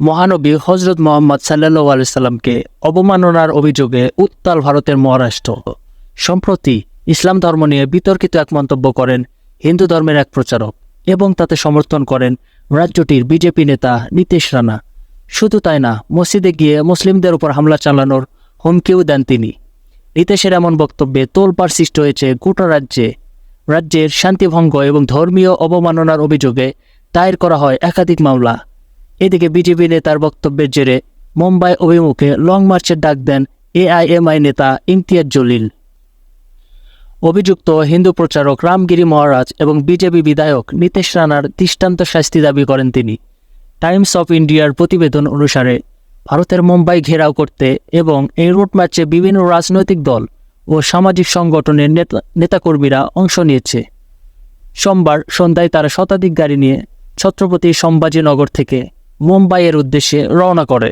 মহানবী হজরত মোহাম্মদ সাল্লাহ আলাইসাল্লামকে অবমাননার অভিযোগে উত্তাল ভারতের মহারাষ্ট্র। সম্প্রতি ইসলাম ধর্ম নিয়ে বিতর্কিত এক মন্তব্য করেন হিন্দু ধর্মের এক প্রচারক এবং তাতে সমর্থন করেন রাজ্যটির বিজেপি নেতা নীতিশ রানা। শুধু তাই না, মসজিদে গিয়ে মুসলিমদের উপর হামলা চালানোর হুমকিও দেন তিনি। নীতিশের এমন বক্তব্যে তোলপাড় সৃষ্টি হয়েছে গোটা রাজ্যে। রাজ্যের শান্তিভঙ্গ এবং ধর্মীয় অবমাননার অভিযোগে দায়ের করা হয় একাধিক মামলা। এদিকে বিজেপি নেতার বক্তব্যের জেরে মুম্বাই অভিমুখে লং মার্চের ডাক দেন এআইএমআই নেতা ইমতিয়াজ জলিল। অভিযুক্ত হিন্দু প্রচারক রামগিরি মহারাজ এবং বিজেপি বিধায়ক নীতিশ রানার দৃষ্টান্ত শাস্তি দাবি করেন তিনি। টাইমস অফ ইন্ডিয়ার প্রতিবেদন অনুসারে, ভারতের মুম্বাই ঘেরাও করতে এবং এই রুট ম্যাচে বিভিন্ন রাজনৈতিক দল ও সামাজিক সংগঠনের নেতা, নেতাকর্মীরা অংশ নিয়েছে। সোমবার সন্ধ্যায় তারা শতাধিক গাড়ি নিয়ে ছত্রপতি সম্ভাজীনগর থেকে মুম্বাইয়ের উদ্দেশ্যে রওনা করে।